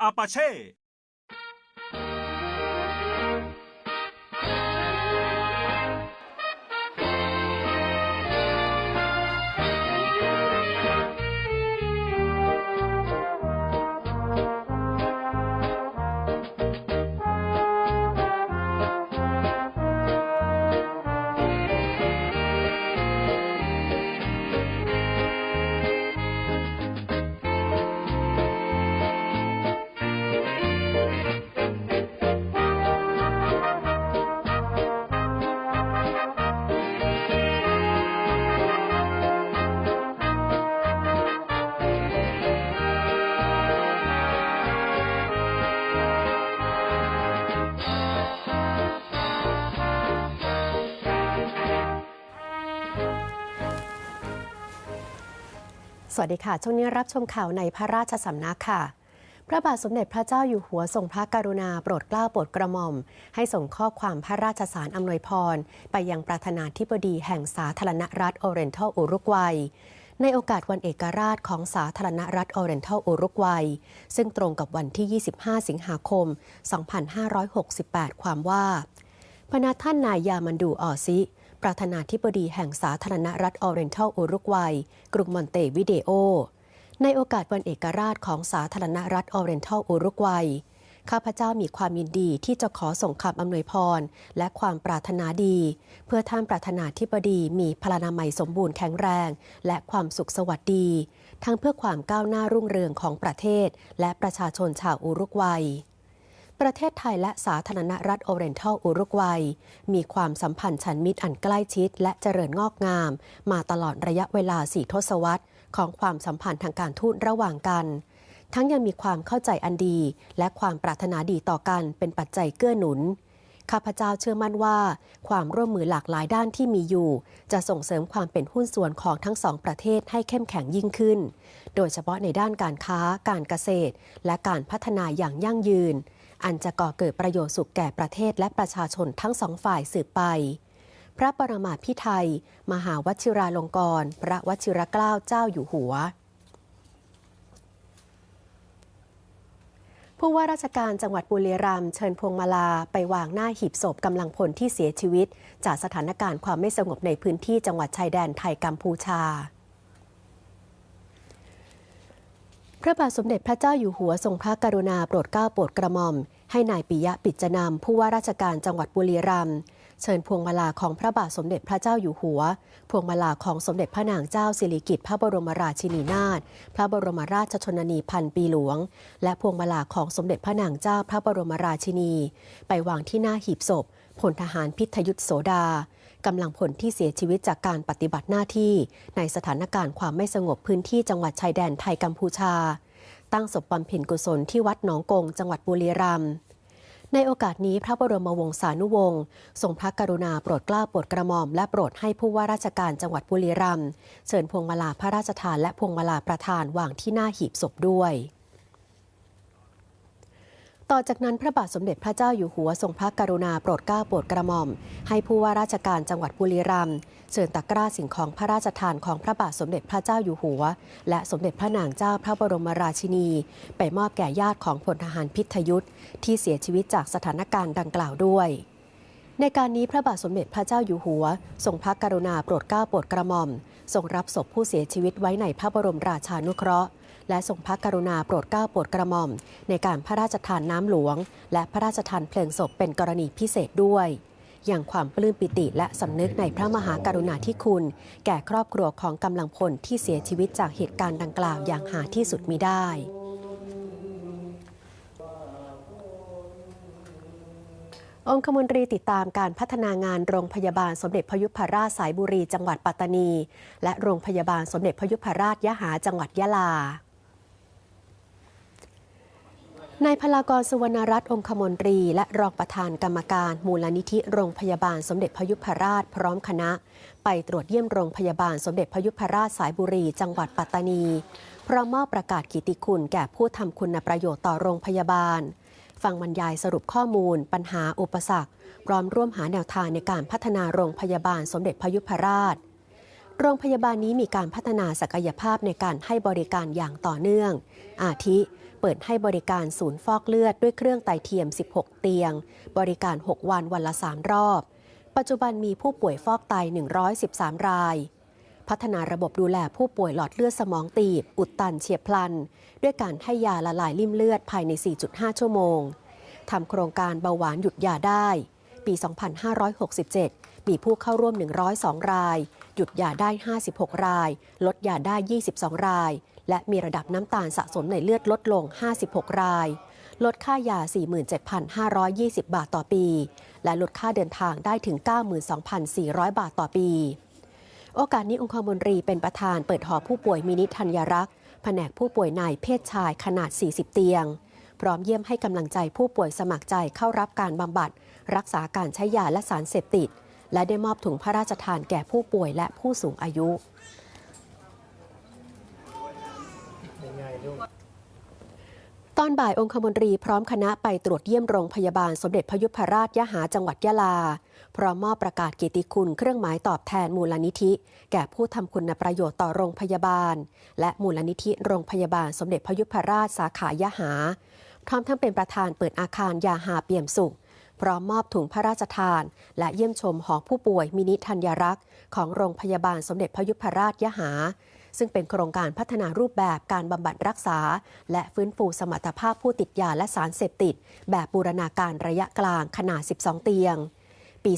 อ วัสดีค่ะ ช่วงนี้รับชมข่าวในพระราชสำนักค่ะ พระบาทสมเด็จพระเจ้าอยู่หัวทรงพระกรุณาโปรดเกล้าโปรดกระหม่อม ให้ส่งข้อความพระราชสารอำนวยพร ไปยังประธานาธิบดีแห่งสาธารณรัฐโอเรนทัลอุรุกวัย ในโอกาสวันเอกราชของสาธารณรัฐโอเรนทัลอุรุกวัย ซึ่งตรงกับวันที่ 25 สิงหาคม 2568 ความว่าพระนาท่านนายยามันดูออซิ ประธานาธิบดีแห่งสาธารณรัฐออเรนทัลอุรุกวัย กรุงมอนเตวิเดโอ ในโอกาสวันเอกราชของสาธารณรัฐออเรนทัลอุรุกวัย ข้าพเจ้ามีความยินดีที่จะขอส่งคำอำนวยพร และความปรารถนาดี เพื่อท่านประธานาธิบดีมีพลานามัยสมบูรณ์แข็งแรง และความสุขสวัสดี ทั้งเพื่อความก้าวหน้ารุ่งเรืองของประเทศ และประชาชนชาวอุรุกวัย ประเทศไทยและสาธารณรัฐโอเรนทัลอุรุกวัย มีความสัมพันธ์ฉันมิตรอันใกล้ชิด และเจริญงอกงาม มาตลอดระยะเวลาสี่ทศวรรษ ของความสัมพันธ์ทางการทูตระหว่างกัน ทั้งยังมีความเข้าใจอันดี และความปรารถนาดีต่อกันเป็นปัจจัยเกื้อหนุนข้าพเจ้าเชื่อมั่นว่า ความร่วมมือหลากหลายด้านที่มีอยู่ จะส่งเสริมความเป็นหุ้นส่วนของทั้งสองประเทศให้เข้มแข็งยิ่งขึ้น โดยเฉพาะในด้านการค้า การเกษตร และการพัฒนาอย่างยั่งยืน อันจะก่อเกิดประโยชน์สุขแก่ประเทศและประชาชนทั้งสองฝ่ายสืบไป พระปรมาภิไธยมหาวชิราลงกรณ์พระวชิรเกล้าเจ้าอยู่หัวผู้ว่าราชการจังหวัดบุรีรัมย์เชิญพวงมาลาไปวางหน้าหีบศพกำลังพลที่เสียชีวิต จากสถานการณ์ความไม่สงบในพื้นที่จังหวัดชายแดนไทยกัมพูชา พระบาทสมเด็จพระเจ้าอยู่หัวทรงพระกรุณาโปรดเกล้าโปรดกระหม่อม ให้นายปิยะปิจนำผู้ว่าราชการจังหวัดบุรีรัมย์เชิญพวงมาลาของพระบาทสมเด็จพระเจ้าอยู่หัว พวงมาลาของสมเด็จพระนางเจ้าสิริกิติ์พระบรมราชินีนาถ พระบรมราชชนนีพันปีหลวง และพวงมาลาของสมเด็จพระนางเจ้าพระบรมราชินี ไปวางที่หน้าหีบศพพลทหารพิทยุทธโสดา กำลังพลที่เสียชีวิตจากการปฏิบัติหน้าที่ ในสถานการณ์ความไม่สงบพื้นที่จังหวัดชายแดนไทยกัมพูชา ตั้งศพบำเพ็ญกุศลที่วัดหนองกง จังหวัดบุรีรัมย์ในโอกาสนี้พระบรมวงศานุวงศ์ทรงพระกรุณาโปรดเกล้าโปรดกระหม่อมและโปรดให้ผู้ว่าราชการจังหวัดบุรีรัมย์เชิญพวงมาลาพระราชทานและพวงมาลาประธานวางที่หน้าหีบศพด้วย ต่อจากนั้นพระบาทสมเด็จพระเจ้าอยู่หัวทรงพระกรุณาโปรดเกล้าโปรดกระหม่อม ให้ผู้ว่าราชการจังหวัดบุรีรัมย์เชิญตะกร้าสิ่งของพระราชทานของพระบาทสมเด็จพระเจ้าอยู่หัว และสมเด็จพระนางเจ้าพระบรมราชินี ไปมอบแก่ญาติของพลทหารพิทยุทธ์ที่เสียชีวิตจากสถานการณ์ดังกล่าวด้วยในการนี้พระบาทสมเด็จพระเจ้าอยู่หัว ทรงพระกรุณาโปรดเกล้าโปรดกระหม่อม ทรงรับศพผู้เสียชีวิตไว้ในพระบรมราชานุเคราะห์ และทรงพระกรุณาโปรดเกล้าโปรดกระหม่อม ในการพระราชทานน้ำหลวง และพระราชทานเพลิงศพเป็นกรณีพิเศษด้วย อย่างความปลื้มปิติและสำนึกในพระมหากรุณาธิคุณ แก่ครอบครัวของกำลังพลที่เสียชีวิตจากเหตุการณ์ดังกล่าวอย่างหาที่สุดมิได้องคมนตรีติดตามการพัฒนางานโรงพยาบาลสมเด็จพยุพราชสายบุรีจังหวัดปัตตานี และโรงพยาบาลสมเด็จพยุพราชยะหาจังหวัดยะลา นายพลากรสุวรรณรัตน์องคมนตรี และรองประธานกรรมการ มูลนิธิโรงพยาบาลสมเด็จพยุพราชพร้อมคณะ ไปตรวจเยี่ยมโรงพยาบาลสมเด็จพยุพราชสายบุรี จังหวัดปัตตานีพร้อมมอบประกาศกิติคุณแก่ผู้ทำคุณประโยชน์ต่อโรงพยาบาล ฟังบรรยายสรุปข้อมูล ปัญหาอุปสรรค พร้อมร่วมหาแนวทางในการพัฒนาโรงพยาบาลสมเด็จพยุพราช โรงพยาบาลนี้มีการพัฒนาศักยภาพในการให้บริการอย่างต่อเนื่อง อาทิ เปิดให้บริการศูนย์ฟอกเลือดด้วยเครื่องไตเทียม 16 เตียง บริการ 6 วันวันละ 3 รอบ ปัจจุบันมีผู้ป่วยฟอกไต 113 ราย พัฒนาระบบดูแลผู้ป่วยหลอดเลือดสมองตีบ อุดตันเฉียบพลัน ด้วยการให้ยาละลายริ่มเลือดภายใน 4.5 ชั่วโมงทำโครงการเบาหวานหยุดยาได้ ปี 2567 มีผู้เข้าร่วม 102 ราย หยุดยาได้ 56 ราย ลดยาได้ 22 ราย และมีระดับน้ำตาลสะสมในเลือดลดลง 56 ราย ลดค่ายา 47,520 บาทต่อปี และลดค่าเดินทางได้ถึง 92,400 บาทต่อปี โอกาสนี้องคมนตรีเป็นประธานเปิดหอผู้ป่วยมินิธัญรักษ์แผนกผู้ป่วยในเพศชายขนาด 40 เตียง พร้อมเยี่ยมให้กำลังใจผู้ป่วยสมัครใจเข้ารับการบำบัด รักษาการใช้ยาและสารเสพติด และได้มอบถุงพระราชทานแก่ผู้ป่วยและผู้สูงอายุ ตอนบ่ายองคมนตรีพร้อมคณะไปตรวจเยี่ยมโรงพยาบาลสมเด็จพยุพราชยหาจังหวัดยะลา พร้อมมอบประกาศเกียรติคุณเครื่องหมายตอบแทนมูลนิธิ แก่ผู้ทำคุณประโยชน์ต่อโรงพยาบาล และมูลนิธิโรงพยาบาลสมเด็จพยุพราชสาขายะหา พร้อมทั้งเป็นประธานเปิดอาคารยาหาเปี่ยมสุข พร้อมมอบถุงพระราชทาน และเยี่ยมชมหอผู้ป่วยมินิธัญรักษ์ของโรงพยาบาลสมเด็จพยุพราชยะหา ซึ่งเป็นโครงการพัฒนารูปแบบการบำบัดรักษา และฟื้นฟูสมรรถภาพผู้ติดยาและสารเสพติด แบบบูรณาการระยะกลางขนาด 12 เตียง ปี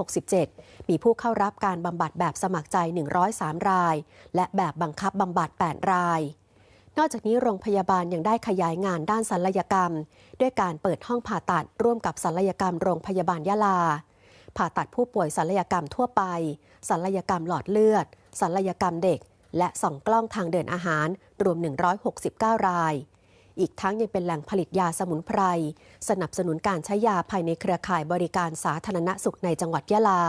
2567 มีผู้เข้ารับการบำบัดแบบสมัครใจ 103 ราย และแบบบังคับบำบัด 8 รายนอกจากนี้โรงพยาบาลยังได้ขยายงานด้านศัลยกรรม ด้วยการเปิดห้องผ่าตัดร่วมกับศัลยกรรมโรงพยาบาลยะลา ผ่าตัดผู้ป่วยศัลยกรรมทั่วไปศัลยกรรมหลอดเลือดศัลยกรรมเด็ก และส่องกล้องทางเดินอาหารรวม 169 ราย อีกทั้งยังเป็นแหล่งผลิตยาสมุนไพร สนับสนุนการใช้ยาภายในเครือข่ายบริการสาธารณสุขในจังหวัดยะลา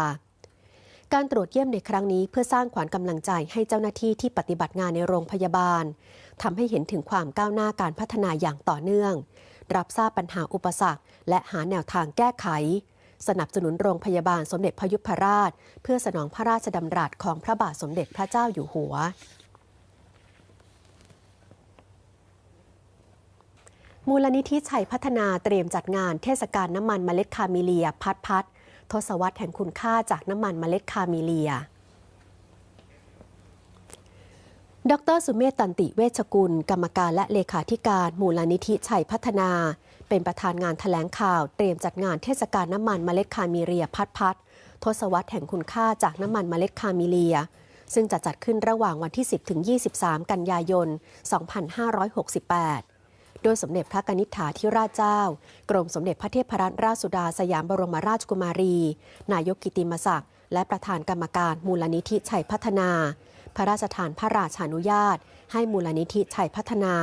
การตรวจเยี่ยมในครั้งนี้เพื่อสร้างขวัญกำลังใจให้เจ้าหน้าที่ที่ปฏิบัติงานในโรงพยาบาลทำให้เห็นถึงความก้าวหน้าการพัฒนาอย่างต่อเนื่อง รับทราบปัญหาอุปสรรค และหาแนวทางแก้ไข สนับสนุนโรงพยาบาลสมเด็จพยุพราช เพื่อสนองพระราชดำรัสของพระบาทสมเด็จพระเจ้าอยู่หัวมูลนิธิชัยพัฒนาเตรียมจัดงานเทศกาลน้ำมันเมล็ดคาเมิเลีย พัดพัดทศวรรษแห่งคุณค่าจากน้ำมันเมล็ดคาเมิเลีย ดรสุเมธตันติเวชกุล กรรมการและเลขาธิการมูลนิธิชัยพัฒนา เป็นประธานงานถแถลงข่าว เตรียมจัดงานเทศกาลน้ำมันเมล็ดคามิเลียพัดพัดทศวรรษแห่งคุณค่าจากน้ำมันเมล็ดคามิเลีย ซึ่งจะจัดขึ้นระหว่างวันที่ 10 ถึง 23 กันยายน 2568โดยสมเด็จพระกนิษฐาธิราชเจ้า กรมสมเด็จพระเทพรัตนราชสุดาสยามบรมราชกุมารี นายกกิติมศักดิ์และประธานกรรมการมูลนิธิชัยพัฒนา พระราชทานพระราชานุญาต ให้มูลนิธิชัยพัฒนา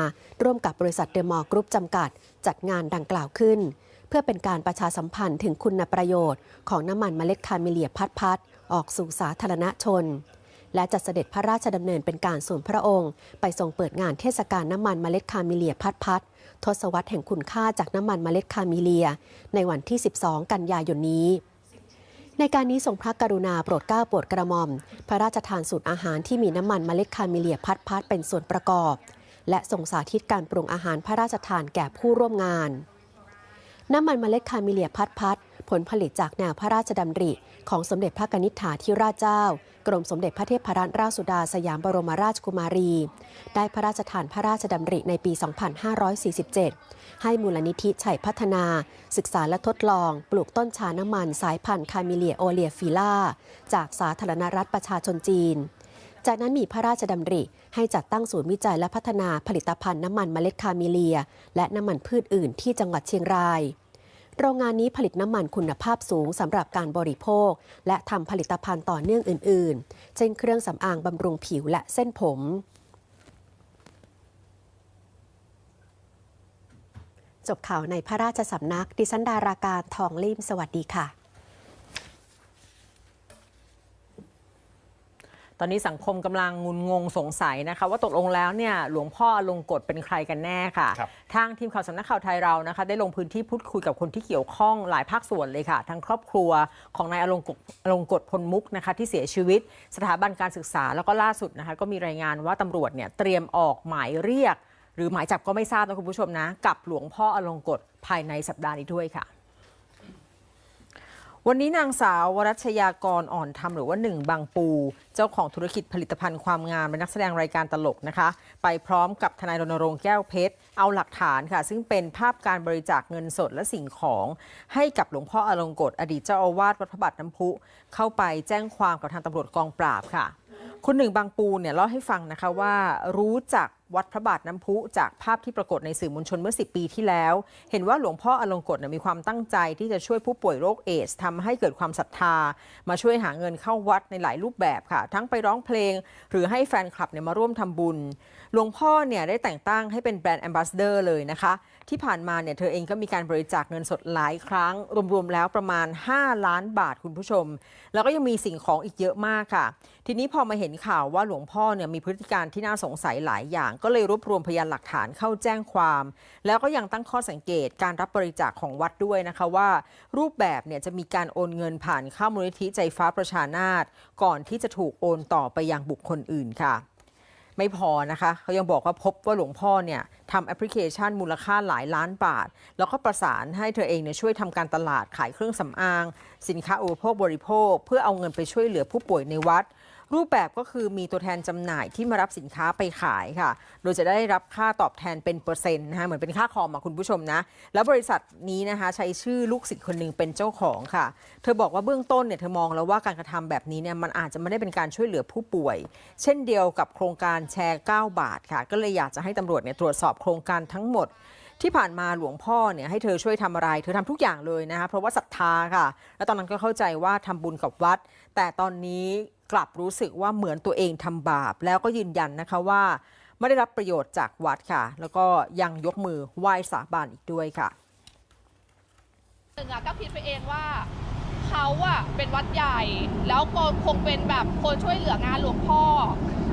ร่วมกับบริษัทเดมอลล์กรุ๊ปจำกัด จัดงานดังกล่าวขึ้น เพื่อเป็นการประชาสัมพันธ์ถึงคุณประโยชน์ ของน้ำมันเมล็ดคาเมเลียพัดพัดออกสู่สาธารณชน และจัดเสด็จพระราชดำเนินเป็นการส่วนพระองค์ ไปทรงเปิดงานเทศกาลน้ำมันเมล็ดคาเมเลียพัดพัดทศวรรษแห่งคุณค่าจากน้ำมันเมล็ดคาเมเลีย ในวันที่ 12 กันยายนนี้ ในการนี้ทรงพระกรุณาโปรดเกล้าโปรดกระหม่อม พระราชทานสูตรอาหารที่มีน้ำมันเมล็ดคาเมเลียพัดพัดเป็นส่วนประกอบ และทรงสาธิตการปรุงอาหารพระราชทานแก่ผู้ร่วมงาน น้ำมันเมล็ดคาเมเลียพัดพัด ลผลิตจากแนวพระราชดำริ ของสมเด็จพระกนิษฐาธิราชเจ้า กรมสมเด็จพระเทพรัตนราชสุดาสยามบรมราชกุมารี ได้พระราชทานพระราชดำริในปี 2547 ให้มูลนิธิชัยพัฒนา ศึกษาและทดลอง ปลูกต้นชาน้ำมันสายพันธุ์คาเมเลียโอเลียฟิล่า จากสาธารณรัฐประชาชนจีนจากนั้นมีพระราชดำริให้จัดตั้งศูนย์วิจัยและพัฒนาผลิตภัณฑ์น้ำมันเมล็ดคาเมเลีย และน้ำมันพืชอื่นที่จังหวัดเชียงราย โรงงานนี้ผลิตน้ำมันคุณภาพสูงสำหรับการบริโภค และทำผลิตภัณฑ์ต่อเนื่องอื่น ๆ เช่นเครื่องสำอางบำรุงผิวและเส้นผมจบข่าวในพระราชสำนัก ดิฉันดาราการทองลิมสวัสดีค่ะ ตอนนี้สังคมกำลังงุนงงสงสัยนะคะว่าตกลงแล้วเนี่ยหลวงพ่ออลงกฎเป็นใครกันแน่ค่ะครับทางทีมข่าวสำนักข่าวไทยเรานะคะ ได้ลงพื้นที่พูดคุยกับคนที่เกี่ยวข้องหลายภาคส่วนเลยค่ะ ทั้งครอบครัวของนายอลงกฎอลงกฎพลมุกนะคะที่เสียชีวิต สถาบันการศึกษาแล้วก็ล่าสุดนะคะก็มีรายงานว่าตำรวจเนี่ยเตรียมออกหมายเรียก หรือหมายจับก็ไม่ทราบนะคุณผู้ชมนะ กับหลวงพ่ออลงกฎภายในสัปดาห์นี้ด้วยค่ะ วันนี้นางสาววรัชยากรอ่อนธรรมหรือว่าหนึ่งบางปู เจ้าของธุรกิจผลิตภัณฑ์ความงามเป็นนักแสดงรายการตลกนะคะ ไปพร้อมกับทนายรณรงค์แก้วเพชร เอาหลักฐานค่ะ ซึ่งเป็นภาพการบริจาคเงินสดและสิ่งของ ให้กับหลวงพ่ออลงกฎอดีตเจ้าอาวาสวัดพระบาทน้ำพุ เข้าไปแจ้งความกับทางตำรวจกองปราบค่ะ คุณหนึ่งบางปูเนี่ยเล่าให้ฟังนะคะว่ารู้จัก วัดพระบาทน้ำพุ จากภาพที่ปรากฏในสื่อมวลชนเมื่อ 10 ปีที่แล้ว เห็นว่าหลวงพ่ออลงกฎมีความตั้งใจที่จะช่วยผู้ป่วยโรคเอดส์ทำให้เกิดความศรัทธา มาช่วยหาเงินเข้าวัดในหลายรูปแบบค่ะ ทั้งไปร้องเพลง หรือให้แฟนคลับเนี่ยมาร่วมทำบุญ หลวงพ่อเนี่ยได้แต่งตั้งให้เป็นแบรนด์แอมบาสเดอร์เลยนะคะ ที่ผ่านมาเนี่ยเธอเองก็มีการบริจาคเงินสดหลายครั้ง รวมๆแล้วประมาณ 5 ล้านบาทคุณผู้ชม แล้วก็ยังมีสิ่งของอีกเยอะมากค่ะ ทีนี้พอมาเห็นข่าวว่าหลวงพ่อเนี่ยมีพฤติการที่น่าสงสัยหลายอย่างก็เลยรวบรวมพยานหลักฐานเข้าแจ้งความ แล้วก็ยังตั้งข้อสังเกตการรับบริจาคของวัดด้วยนะคะว่า รูปแบบเนี่ยจะมีการโอนเงินผ่านเข้ามูลนิธิใจฟ้าประชานาตก่อนที่จะถูกโอนต่อไปยังบุคคลอื่นค่ะไม่พอนะคะ เขายังบอกว่าพบว่าหลวงพ่อเนี่ยทำแอปพลิเคชันมูลค่าหลายล้านบาท แล้วก็ประสานให้เธอเองเนี่ยช่วยทำการตลาดขายเครื่องสำอาง สินค้าอุปโภคบริโภค เพื่อเอาเงินไปช่วยเหลือผู้ป่วยในวัด รูปแบบก็คือมีตัวแทนจำหน่ายที่มารับสินค้าไปขายค่ะ โดยจะได้รับค่าตอบแทนเป็นเปอร์เซ็นต์นะคะเหมือนเป็นค่าคอมอะคุณผู้ชมนะ แล้วบริษัทนี้นะคะใช้ชื่อลูกศิษย์คนหนึ่งเป็นเจ้าของค่ะ เธอบอกว่าเบื้องต้นเนี่ยเธอมองแล้วว่าการกระทำแบบนี้เนี่ยมันอาจจะไม่ได้เป็นการช่วยเหลือผู้ป่วย เช่นเดียวกับโครงการแชร์ 9 บาทค่ะ ก็เลยอยากจะให้ตำรวจเนี่ยตรวจสอบโครงการทั้งหมด ที่ผ่านมาหลวงพ่อเนี่ยให้เธอช่วยทำอะไร เธอทำทุกอย่างเลยนะคะเพราะว่าศรัทธาค่ะ แล้วตอนนั้นก็เข้าใจว่าทำบุญกับวัด แต่ตอนนี้กลับรู้สึกว่าเหมือนตัวเองทำบาป แล้วก็ยืนยันนะคะว่า ไม่ได้รับประโยชน์จากวัดค่ะ แล้วก็ยังยกมือไหว้สาบานอีกด้วยค่ะหนึ่งอะก็คิดไปเองว่าเขาอะเป็นวัดใหญ่ แล้วก็คงเป็นแบบคนช่วยเหลืองานหลวงพ่อ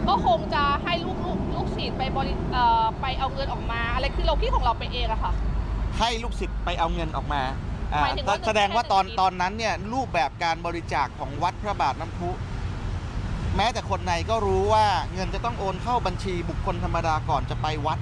ก็คงจะให้ลูกลูกลูกศิษย์ไปบริเอ่อไปเอาเงินออกมา อะไรคือเราคิดของเราไปเองอะค่ะ ให้ลูกศิษย์ไปเอาเงินออกมาอ่าหมายถึงว่าแสดงว่าตอนหนึ่งตอนนั้นเนี่ยรูปแบบการบริจาคของวัดพระบาทน้ำพุ แม้แต่คนในก็รู้ว่าเงินจะต้องโอนเข้าบัญชีบุคคลธรรมดาก่อนจะไปวัด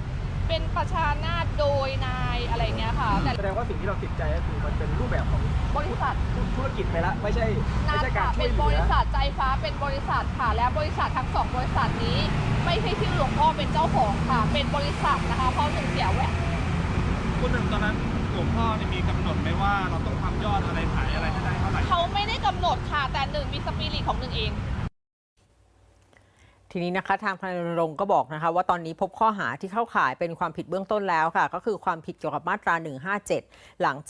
เป็นประชานาตโดยนายอะไรเงี้ยค่ะแต่แสดงว่าสิ่งที่เราติดใจก็คือมันเป็นรูปแบบของบริษัทธุรกิจไปแล้วไม่ใช่ไม่นาใช่การค่ะช่เป็วยนเหบลือริษัทใจฟ้าเป็นบริษัทค่ะ และบริษัททั้งสองบริษัทนี้ ไม่ใช่ชื่อหลวงพ่อเป็นเจ้าของค่ะ เป็นบริษัทนะคะ เพราะหนึ่งเสียแหวนคุณหนึ่งตอนนั้นหลวงพ่อเนี่ยมีกำหนดไหมว่าเราต้องทำยอดอะไรขายอะไรให้ได้เท่าไหร่เขาไม่ได้กำหนดค่ะ แต่หนึ่งมีสปิริตของหนึ่งเอง ทีนี้นะคะทางพนรณรงค์ก็บอกนะคะว่าตอนนี้พบข้อหาที่เข้าข่ายเป็นความผิดเบื้องต้นแล้วค่ะ ก็คือความผิดเกี่ยวกับมาตรา 157 หลังจาก